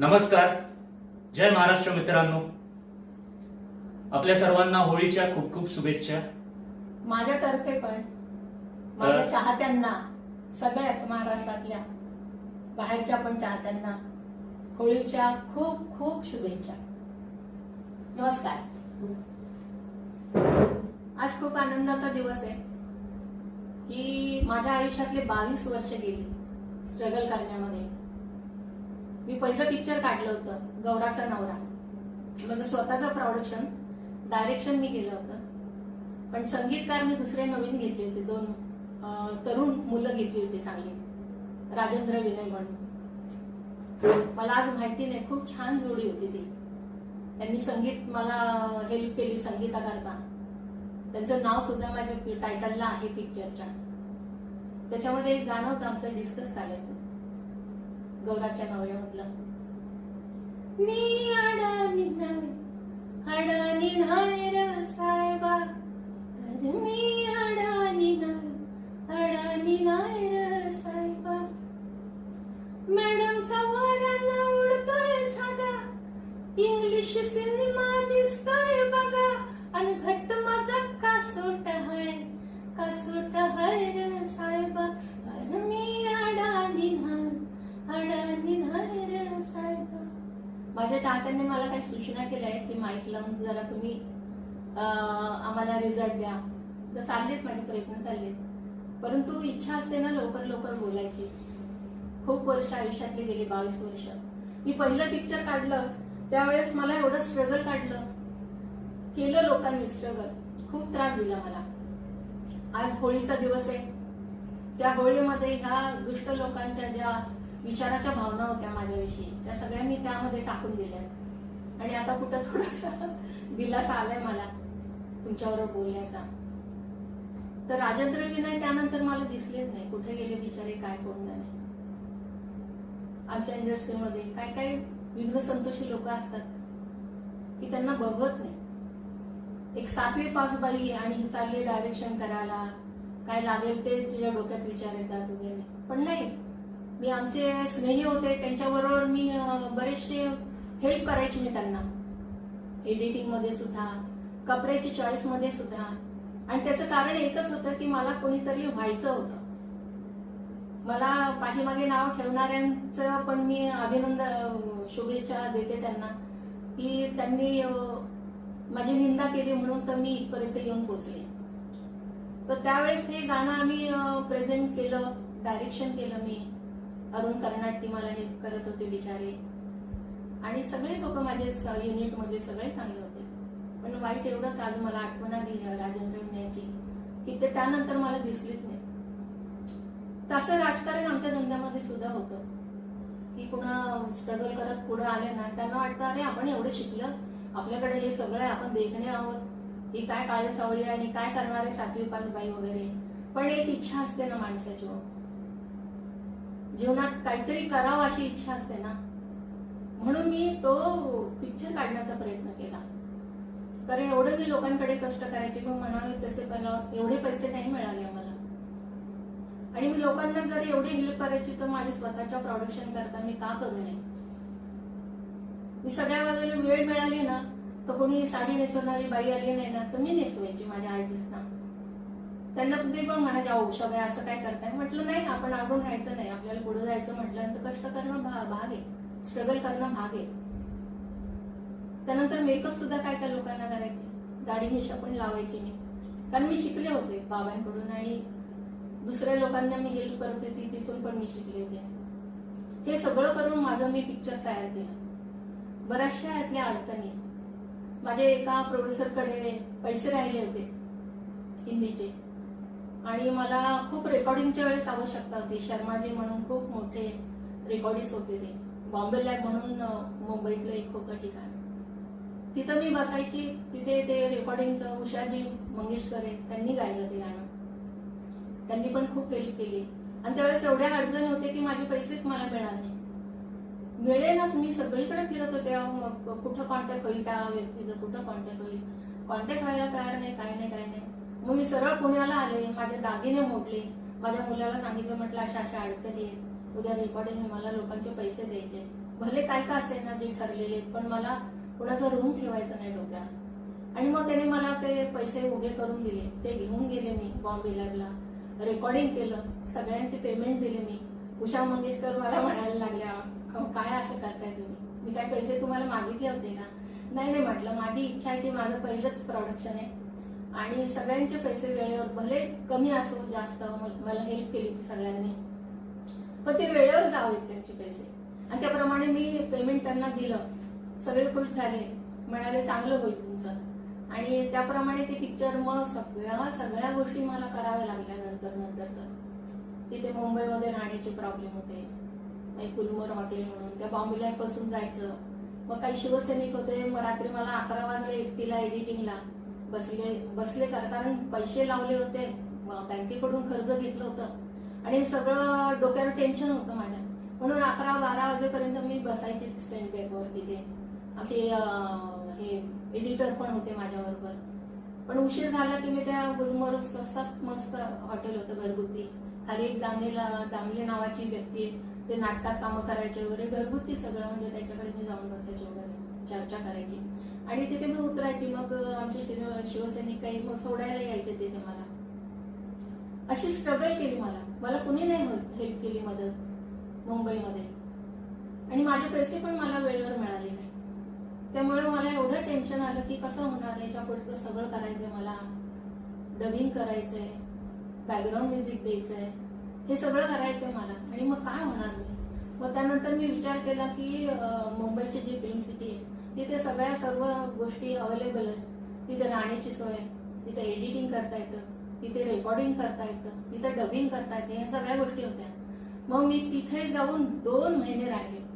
नमस्कार. जय महाराष्ट्र मित्रांनो. आपल्या सर्वांना होळीच्या खूप खूप शुभेच्छा. माझ्यातर्फे पण माझ्या चाहत्यांना सगळ्याच महाराष्ट्रातल्या बाहेरच्या पण चाहत्यांना होळीच्या खूप खूप शुभेच्छा. नमस्कार. आज खूप आनंदाचा दिवस आहे की माझ्या आयुष्यातले बावीस वर्ष गेली स्ट्रगल करण्यामध्ये. मी पहिलं पिक्चर काढलं होतं गौराचा नवरा. माझं स्वतःचं प्रोडक्शन डायरेक्शन मी केलं होतं. पण संगीतकार मी दुसरे नवीन घेतले होते दोन तरुण मुलं घेतली होती चांगली. राजेंद्र विनय म्हणून. मला आज माहिती नाही खूप छान जोडी होती ती. त्यांनी संगीत मला हेल्प केली संगीताकरता. त्यांचं नाव सुद्धा माझ्या टायटलला आहे पिक्चरच्या त्याच्यामध्ये एक गाणं होतं आमचं डिस्कस चालायचं. गौराच्या मावळ्या म्हटलं. नी अडाणी नाही अडाणी नाही र साहेबा. अरे मी अडाणी नाही अडाणी नाही र साहेबा. मॅडमचा वाऱ्यानं उडतोय साधा. इंग्लिश सिनेमा दिसतोय बघा. आणि घट्ट माझा कासोट हाय? कासोट हाय रे साहेबा अरे मी अडाणी नाही अडाणी नाही र साहेबा माझ्या चाहत्यांनी मला काही सूचना केल्या आहेत की माईक लावून जरा तुम्ही आम्हाला रिझल्ट द्या. तर चाललेत माझे प्रयत्न चाललेत. परंतु इच्छा असते ना लवकर लवकर बोलायची. खूप वर्ष आयुष्यातले गेली बावीस वर्ष. मी पहिलं पिक्चर काढलं त्यावेळेस मला एवढं स्ट्रगल काढलं. केलं लोकांनी स्ट्रगल खूप त्रास दिला मला. आज होळीचा दिवस आहे. त्या होळीमध्ये ह्या दुष्ट लोकांच्या ज्या विचाराच्या भावना होत्या माझ्याविषयी. त्या सगळ्या मी त्यामध्ये टाकून दिल्या आणि आता कुठं थोडासा दिलासा आलाय मला तुमच्याबरोबर बोलण्याचा. तर राजेंद्र विनय त्यानंतर मला दिसलेच नाही. कुठे गेले बिचारे काय कोण नाही आमच्या इंडस्ट्रीमध्ये काय काय विघ्न संतोषी लोक असतात की त्यांना बघत नाही. एक सातवी पास बाई आणि चालली डायरेक्शन करायला. काय लागेल ते तुझ्या डोक्यात विचार येतात वगैरे. पण नाही. मी आमचे स्नेही होते त्यांच्याबरोबर मी बरेचसे हेल्प करायची मी त्यांना. एडिटिंगमध्ये सुद्धा कपड्याची चॉईसमध्ये सुद्धा. आणि त्याचं कारण एकच होतं की मला कोणीतरी व्हायचं होतं. मला पाठीमागे नाव ठेवणाऱ्यांचं पण मी अभिनंदन शुभेच्छा देते त्यांना की त्यांनी माझी निंदा केली म्हणून तर मी इथपर्यंत येऊन पोचले तर त्यावेळेस हे गाणं आम्ही प्रेझेंट केलं डायरेक्शन केलं मी. अरुण कर्नाटकी मला हेल्प करत होते बिचारे. आणि सगळे लोक माझे युनिटमध्ये सगळे चांगले होते. पण वाईट एवढंच आज मला आठवण आली राजेंद्र याची की ते त्यानंतर मला दिसलीच नाही. तसं राजकारण आमच्या धंद्यामध्ये सुद्धा होतं. की कुणा स्ट्रगल करत पुढे आले ना त्यांना वाटतं अरे आपण एवढं शिकलं. आपल्याकडे हे सगळं आहे आपण देखणे आहोत. ही काय काळे सावळी आणि काय करणारे सातवी पाच बाई वगैरे. पण एक इच्छा असते ना माणसाची हो. जीवनात काहीतरी करावं अशी इच्छा असते ना. म्हणून मी तो पिक्चर काढण्याचा प्रयत्न केला. कारण एवढं मी लोकांकडे कष्ट करायचे पण म्हणावे तसे मला एवढे पैसे नाही मिळाले मला आणि मी लोकांना जर एवढी हेल्प करायची तर माझ्या स्वतःच्या प्रोडक्शन करता मी का करू नये? मी सगळ्या बाजूला वेळ मिळाली ना तर कोणी साडी नेसवणारी बाई आली नाही ना तर मी नेसवायची माझ्या आर्टिस्टना. त्यांना ते पण म्हणायचे औषध आहे असं काय करताय? म्हटलं नाही आपण अडून राहायचं नाही. आपल्याला पुढे जायचं म्हटलं तर कष्ट करणं भाग आहे. स्ट्रगल करणं भाग आहे. त्यानंतर मेकअप सुद्धा काय त्या लोकांना करायचे? दाढी मिशा पण लावायची मी. कारण मी शिकले होते बाबांकडून आणि दुसऱ्या लोकांना मी हेल्प करत ती तिथून पण मी शिकले होते. हे सगळं करून माझं मी पिक्चर तयार केलं. बऱ्याचशा यातल्या अडचणी आहेत. माझे एका प्रोड्युसरकडे पैसे राहिले होते हिंदीचे. आणि मला खूप रेकॉर्डिंगच्या वेळेस आवश्यकता होती शर्माजी म्हणून खूप मोठे रेकॉर्डिस्ट होते ते. बॉम्बे लॅब म्हणून मुंबईतलं एक होतं ठिकाण. तिथं मी बसायची. तिथे ते रेकॉर्डिंगचं उषाजी मंगेशकर आहे त्यांनी गायलं ते गाणं. त्यांनी पण खूप हेल्प केली. आणि त्यावेळेस एवढ्या अडचणी होते की माझे पैसेच मला मिळाले मिळेनच मी सगळीकडे फिरत होते. अहो, मग कुठं कॉन्टॅक्ट होईल त्या व्यक्तीचं? कुठं कॉन्टॅक्ट होईल? कॉन्टॅक्ट व्हायला तयार नाही नाही. काय नाही. मग मी सरळ पुण्याला आले माझे दागिने मोडले. माझ्या मुलाला सांगितलं म्हटलं अशा अशा अडचणी आहेत. उद्या रेकॉर्डिंग मला लोकांचे पैसे द्यायचे. भले काय का असे ना जे ठरलेले पण मला कुणाचा रूम ठेवायचा नाही डोक्यात. आणि मग त्याने मला ते पैसे उभे करून दिले. ते घेऊन गेले मी बॉम्बे लॅबला रेकॉर्डिंग केलं. सगळ्यांचे पेमेंट दिले मी. उषा मंगेशकर मला म्हणायला लागल्या काय असं करताय तुम्ही? मी काय पैसे तुम्हाला मागितले होते का? नाही नाही म्हटलं माझी इच्छा आहे की माझं पहिलंच प्रोडक्शन आहे. आणि सगळ्यांचे पैसे वेळेवर भले कमी असो जास्त मला हेल्प केली ती सगळ्यांनी. पण ते वेळेवर जावेत त्यांचे पैसे. आणि त्याप्रमाणे मी पेमेंट त्यांना दिलं. सगळे खुश झाले. म्हणाले चांगलं होईल तुमचं. आणि त्याप्रमाणे ते पिक्चर मग सगळ्या सगळ्या गोष्टी मला कराव्या लागल्या नंतर नंतर तर. तिथे मुंबईमध्ये राहण्याचे प्रॉब्लेम होते. एक गुलमोर हॉटेल म्हणून त्या बॉम्बेला बसून जायचं. मग काही शिवसैनिक होते. मग रात्री मला अकरा वाजले एकटीला एडिटिंगला बसले बसले कारण पैसे लावले होते. बँकेकडून कर्ज घेतलं होतं. आणि सगळं डोक्यावर टेन्शन होतं माझ्या. म्हणून अकरा बारा वाजेपर्यंत मी बसायची स्टँड बॅगवर तिथे. आमचे हे एडिटर पण होते माझ्याबरोबर. पण उशीर झाला की मी त्या गुलमोर स्वस्तात मस्त हॉटेल होतं घरगुती. खाली एक दामलेला दामले नावाची व्यक्ती आहे. ते नाटकात कामं करायचे वगैरे घरगुती सगळं. म्हणजे त्याच्याकडे मी जाऊन बसायचे वगैरे. चर्चा करायची. आणि तिथे मी उतरायची मग आमचे शिवसैनिक काही मग सोडायला यायचे तिथे मला. अशी स्ट्रगल केली मला. मला कुणी नाही हेल्प केली मदत मुंबईमध्ये. आणि माझे पैसे पण मला वेळेवर मिळाले नाही. त्यामुळे मला एवढं टेन्शन आलं की कसं होणार? याच्या पुढचं सगळं करायचंय मला. डबिंग करायचंय. बॅकग्राऊंड म्युझिक द्यायचंय. हे सगळं करायचंय मला. आणि मग काय होणार? मी मग त्यानंतर मी विचार केला की मुंबईची जी फिल्म सिटी आहे तिथे सगळ्या सर्व गोष्टी अवेलेबल आहेत. तिथे राहण्याची सोय आहे. तिथे एडिटिंग करता येतं. तिथे रेकॉर्डिंग करता येतं. तिथे डबिंग करता येते. ह्या सगळ्या गोष्टी होत्या. मग मी तिथे जाऊन दोन महिने राहिले.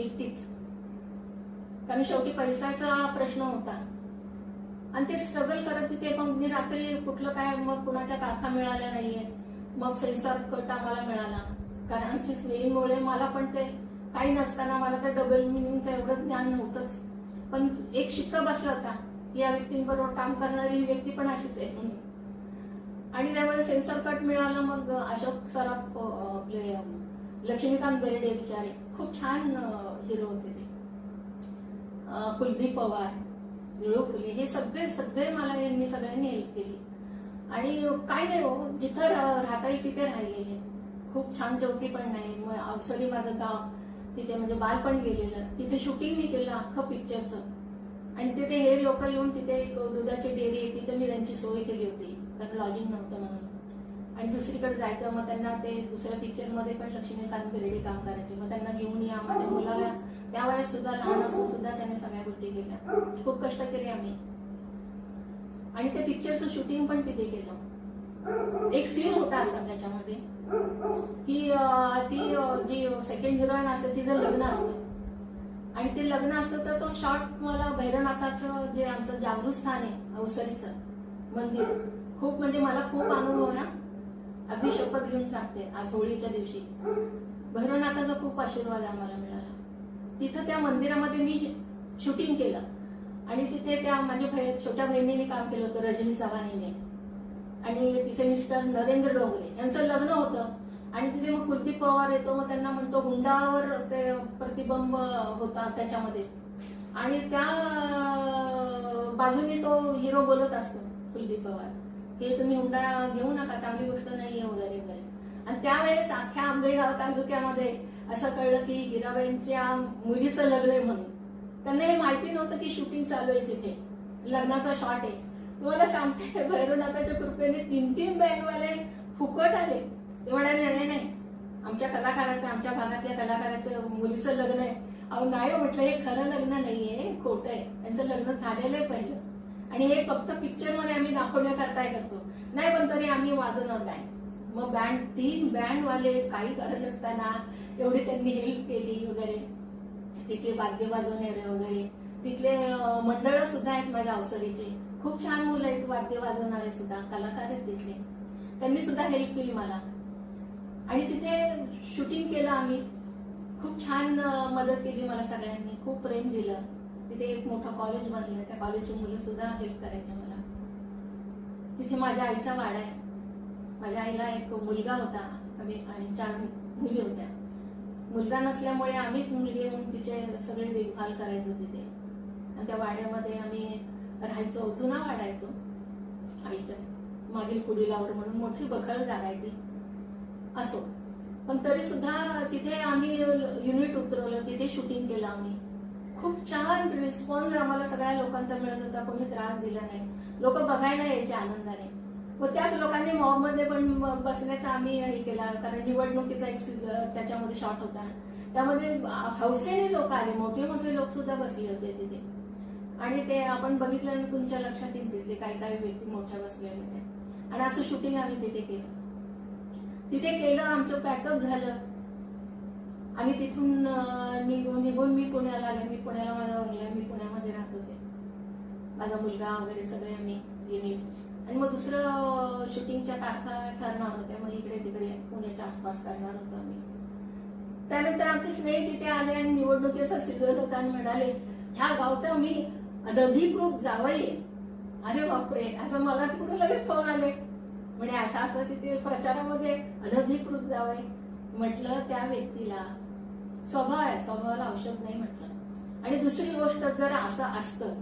एकटीच. कारण शेवटी पैशाचा प्रश्न होता. आणि ते स्ट्रगल करत तिथे मग मी रात्री कुठलं काय मग कुणाच्या तारखा मिळाल्या नाहीये. मग सेन्सॉर कट आम्हाला मिळाला. कारण स्नेहीमुळे मला पण ते काही नसताना मला ते डबल मिनिंगचं एवढं ज्ञान नव्हतंच. एक शिक्का बसला होता. या व्यक्तींबरोबर काम करणारी ही व्यक्ती पण अशीच आहे. म्हणून आणि त्यामुळे सेन्सर कट मिळाला मग अशोक सराफ आपले लक्ष्मीकांत बेर्डे बिचारे. खूप छान हिरो होते ते. कुलदीप पवार निळू फुले हे सगळे सगळे मला यांनी सगळ्यांनी हेल्प केली. आणि काय नाही हो जिथं राहता येईल तिथे राहिलेले. खूप छान चौकी पण नाही मग अवसरी माझं गाव तिथे म्हणजे बालपण गेलेलं. तिथे शूटिंग मी केलं अख्खं पिक्चरचं आणि तिथे हे लोक येऊन तिथे एक दुधाची डेअरी आहे तिथे मी त्यांची सोय केली होती. कारण लॉजिंग नव्हतं म्हणून. आणि दुसरीकडे जायचं मग त्यांना ते दुसऱ्या पिक्चरमध्ये पण लक्ष्मीकांत बेर्डे काम करायचे. मग त्यांना घेऊन या. माझ्या मुलाला त्या वयात सुद्धा लहान असून सुद्धा त्यांनी सगळ्या गोष्टी केल्या. खूप कष्ट केले आम्ही. आणि त्या पिक्चरचं शूटिंग पण तिथे केलं. एक सीन होता असा त्याच्यामध्ये. की ती जी सेकंड हिरोईन असते तिचं लग्न असतं. आणि ते लग्न असतं तर तो शॉट मला भैरवनाथाचं जे आमचं जागृत स्थान आहे अवसरीचं मंदिर खूप म्हणजे मला खूप अनुभव आहे अगदी शपथ घेऊन सांगते आज होळीच्या दिवशी. भैरवनाथाचा खूप आशीर्वाद आम्हाला मिळाला. तिथं त्या मंदिरामध्ये मी शूटिंग केलं. आणि तिथे त्या माझ्या छोट्या बहिणीने काम केलं होतं रजनी चव्हाणीने. आणि तिचे मिस्टर नरेंद्र डोंगरे. यांचं लग्न होतं. आणि तिथे मग कुलदीप पवार येतो मग त्यांना म्हणतो हुंडावर ते प्रतिबंब होता त्याच्यामध्ये. आणि त्या बाजूने तो हिरो बोलत असतो कुलदीप पवार. हे तुम्ही हुंडा घेऊ नका चांगली गोष्ट नाहीये वगैरे वगैरे. आणि त्यावेळेस अख्ख्या आंबेगाव तालुक्यामध्ये असं कळलं की हिराबाईंच्या मुलीचं लग्न आहे म्हणून. त्यांना हे माहिती नव्हतं की शूटिंग चालू आहे तिथे. लग्नाचा शॉट आहे. तुम्हाला सांगते भैरवनाथाच्या कृपेने तीन तीन बँडवाले फुकट आले. ते म्हणाले नाही. नाही आमच्या कलाकाराचं आमच्या भागातल्या कलाकाराच्या मुलीचं लग्न आहे. अहो नाही हो, म्हटलं हे खरं लग्न नाहीये खोटं आहे. त्यांचं लग्न झालेलं आहे पहिलं. आणि हे फक्त पिक्चरमध्ये आम्ही दाखवण्याकरताय करतो. नाही पण तरी आम्ही वाजवणार नाही. मग बँड तीन बँड वाले काही कारण नसताना एवढी त्यांनी हेल्प केली वगैरे. तिथले वाद्य वाजवणारे वगैरे. तिथले मंडळ सुद्धा आहेत माझ्या अवसरीचे. खूप छान मुलं आहेत वाद्य वाजवणारे सुद्धा कलाकार आहेत तिथले. त्यांनी सुद्धा हेल्प केली मला. आणि तिथे शूटिंग केलं आम्ही. खूप छान मदत केली मला सगळ्यांनी. खूप प्रेम दिलं. तिथे एक मोठं कॉलेज बनलं. त्या कॉलेजची मुलं सुद्धा हेल्प करायचे मला. तिथे माझ्या आईचा वाडा आहे. माझ्या आईला एक मुलगा होता. आम्ही आणि चार मुली होत्या. मुलगा नसल्यामुळे आम्हीच मुलगी म्हणून तिचे सगळे देखभाल करायचो तिथे. आणि त्या वाड्यामध्ये आम्ही राहायचो. जुना वाडा आहे तो. आईचा. मागील कुडीलावर म्हणून मोठी बखळ जागा आहे ती असो. पण तरी सुद्धा तिथे आम्ही युनिट उतरवलं तिथे शूटिंग केलं आम्ही. खूप छान रिस्पॉन्स आम्हाला सगळ्या लोकांचा मिळत होता. कोणी त्रास दिला नाही. लोक बघायला यायचे आनंदाने. व त्याच लोकांनी मॉबमध्ये पण बसण्याचा आम्ही हे केला. कारण निवडणुकीचा एक त्याच्यामध्ये शॉट होता. त्यामध्ये हौसेने लोक आले. मोठे मोठे लोक सुद्धा बसले होते तिथे. आणि ते आपण बघितलं तुमच्या लक्षात येईल तिथले काही काही व्यक्ती मोठ्या बसलेल्या होत्या. आणि असं शूटिंग आम्ही तिथे केलं. तिथे केलं आमचं पॅकअप झालं. आम्ही तिथून निघून निघून मी पुण्याला आले. मी पुण्याला माझा बंगला मी पुण्यामध्ये राहत होते. माझा मुलगा वगैरे सगळे आम्ही युनिट आणि मग दुसरं शूटिंगच्या तारखा ठरणार होत्या. मग इकडे तिकडे पुण्याच्या आसपास करणार होतो आम्ही. त्यानंतर आमचे स्नेही तिथे आले आणि निवडणुकीचा सीझन होता आणि म्हणाले ह्या गावचा मी अनधिकृत जावई अरे बापरे. असं मला तिकडून लगेच फोन आले. म्हणे असं असं तिथे प्रचारामध्ये अनधिकृत जावई म्हटलं त्या व्यक्तीला. स्वभाव आहे स्वभावाला औषध नाही म्हटलं. आणि दुसरी गोष्ट जर असं असतं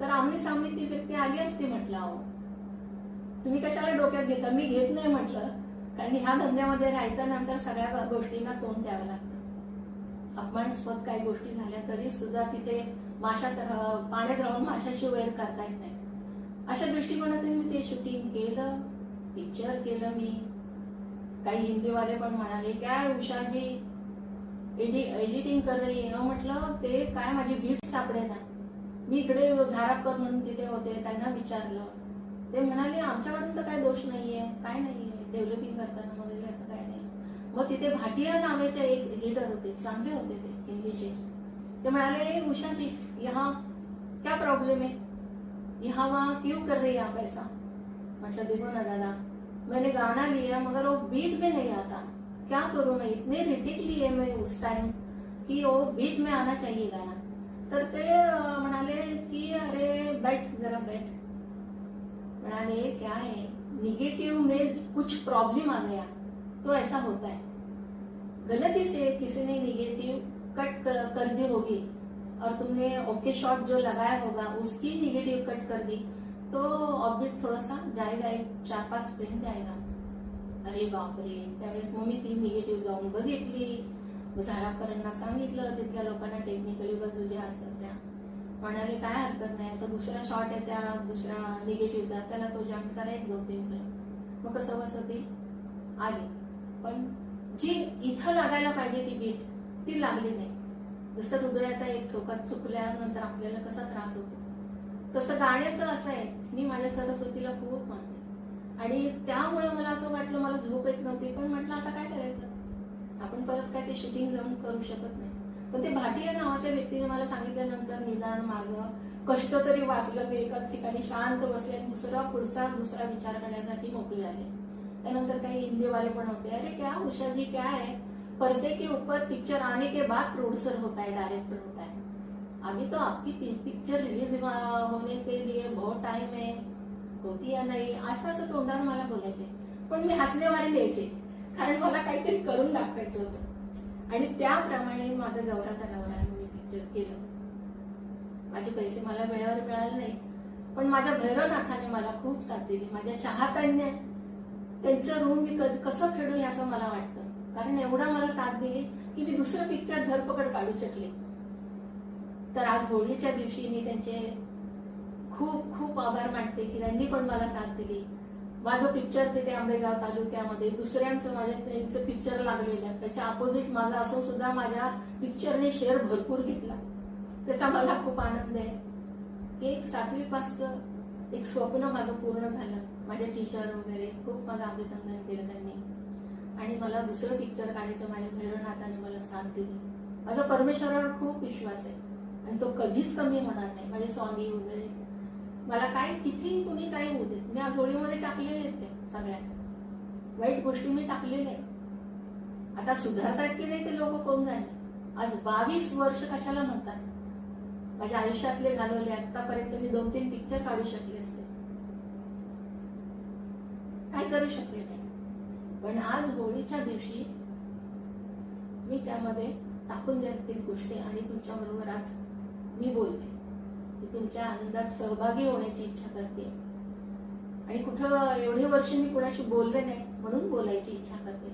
तर आमने सामने ती व्यक्ती आली असती म्हटलं अहो. तुम्ही कशाला डोक्यात घेता? मी घेत नाही म्हटलं. कारण ह्या धंद्यामध्ये राहायचं नंतर सगळ्या गोष्टींना तोंड द्यावं लागतं. अपमानस्पद काही गोष्टी झाल्या तरी सुद्धा तिथे माशात पाण्यात राहून माशाशी वैर करता येत नाही. अशा दृष्टिकोनातून मी ते शूटिंग केलं. पिक्चर केलं मी. काही हिंदीवाले पण म्हणाले काय उषाजी एडि एडिटिंग कर रही है? ना म्हटलं ते काय माझी बीट सापडे ना मी इकडे झाराकर म्हणून तिथे होते. त्यांना विचारलं. ते म्हणाले आमच्याकडून तर काय दोष नाहीये काय नाहीये डेव्हलपिंग करताना वगैरे असं काय नाही. मग तिथे भाटिया नावाचे एक एडिटर होते चांगले होते ते हिंदीचे. ते म्हणाले उषाजी उषा यहाँ क्या प्रॉब्लेम है? यहाँ वहाँ क्यों कर रही आप ऐसा? मतलब देखो ना दादा मैंने गाना लिया, मगर वो बीट में नहीं आता। क्या करूँ मैं? इतने रिटिक लिए मैं उस टाइम कि वो बीट में आना चाहिए गाना। तर ते म्हणाले की अरे, बैठ, जरा बैठ। म्हणाले क्या है? निगेटिव में कुछ प्रॉब्लम आ गया तो ऐसा होता है। गलती से किसी ने निगेटिव कट कर दी होगी, और तुमने ओके शॉट जो लगाया होगा, उसकी निगेटिव कट कर दी। तो ऑर्बिट थोडासा जाएगा एक चार पाच फ्रेम जायगा. अरे बापरे त्यावेळेस मग मी ती निगेटिव्ह जाऊन बघितली. झाराकरांना सांगितलं तिथल्या लोकांना टेक्निकली बाजू ज्या असतात त्या. म्हणाले काय हरकत नाही आता दुसरा शॉट आहे त्या दुसरा निगेटिव्हचा त्याला तो जम्प करा एक दोन तीन फ्रेम मग कसं बसं ती आली. पण जी इथं लागायला पाहिजे ती बीट ती लागली नाही. जसं हृदयाचा एक ठोकात चुकल्यानंतर आपल्याला कसा त्रास होतो? तसं गाण्याचं असं आहे. मी माझ्या सरस्वतीला खूप मानते. आणि त्यामुळे मला असं वाटलं मला झोप येत नव्हती. पण म्हटलं आता काय करायचं? आपण परत काय ते शूटिंग जाऊन करू शकत नाही. पण ते भाटिया नावाच्या व्यक्तीने मला सांगितल्यानंतर निदान माझं कष्ट तरी वाचलं मी एकाच ठिकाणी शांत बसले दुसरा पुढचा दुसरा विचार करण्यासाठी मोकळी आले त्यानंतर काही हिंदीवाले पण होते अरे क्या उषाजी क्या आहे पर्दे के ऊपर पिक्चर आने के बाद प्रोड्युसर होत आहे डायरेक्टर होत आहे. अभी तो आपकी पिक्चर रिलीज होने के लिए बहुत टाइम है। होती या नाही? असं असं तोंडावर मला बोलायचे। पण मी हसण्यावारे लिहायचे कारण मला काहीतरी करून दाखवायचं होतं. आणि त्याप्रमाणे माझं गौराचा नवरा मी पिक्चर केलं. माझे पैसे मला वेळेवर मिळाले नाही. पण माझ्या भैरवनाथाने मला खूप साथ दिली. माझ्या चाहत्यांनी त्यांचं ऋण मी कसं फेडू हे असं मला वाटतं. कारण एवढा मला साथ दिली की मी दुसरं पिक्चर धरपकड काढू शकले. तर आज होळीच्या दिवशी मी त्यांचे खूप खूप आभार मानते की त्यांनी पण मला साथ दिली. माझं पिक्चर तिथे आंबेगाव तालुक्यामध्ये दुसऱ्यांचं माझ्या त्यांचं पिक्चर लागलेलं. त्याच्या अपोजिट माझं असून सुद्धा माझ्या पिक्चरने शेअर भरपूर घेतला. त्याचा मला खूप आनंद आहे. की एक सातवी पासचं एक स्वप्न माझं पूर्ण झालं. माझ्या टीचर वगैरे खूप माझं अभिनंदन केलं त्यांनी. आणि मला दुसरं पिक्चर काढायचं माझ्या भैरवनाथाने मला साथ दिली. माझा परमेश्वरावर खूप विश्वास आहे. आणि तो कधीच कमी होणार नाही माझे स्वामी वगैरे. मला काय किती कुणी काही होऊ देत. मी आज होळीमध्ये टाकलेले आहेत ते सगळ्या. वाईट गोष्टी मी टाकलेल्या आहेत. आता सुधारतात की नाही ते लोक कोण जाणे? आज बावीस वर्ष कशाला म्हणतात? माझ्या आयुष्यातले घालवले आतापर्यंत मी दोन तीन पिक्चर काढू शकले असते. काय करू शकले नाही. पण आज होळीच्या दिवशी मी त्यामध्ये टाकून देतील गोष्टी आणि तुमच्या बरोबर आज मी बोलते. मी तुमच्या आनंदात सहभागी होण्याची इच्छा करते. आणि कुठं एवढे वर्ष मी कुणाशी बोलले नाही म्हणून बोलायची इच्छा करते.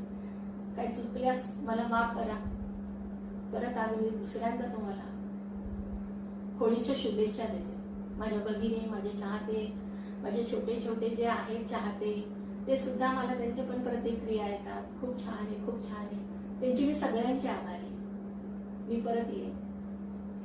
काय चुकल्यास मला माफ करा. परत आज मी दुसऱ्यांदा तुम्हाला होळीच्या शुभेच्छा देते. माझ्या भगिनी माझे चाहते माझे छोटे छोटे जे आहेत चाहते ते सुद्धा मला त्यांचे पण प्रतिक्रिया येतात. खूप छान आहे खूप छान आहे. त्यांची मी सगळ्यांची आभारी मी परत येईन.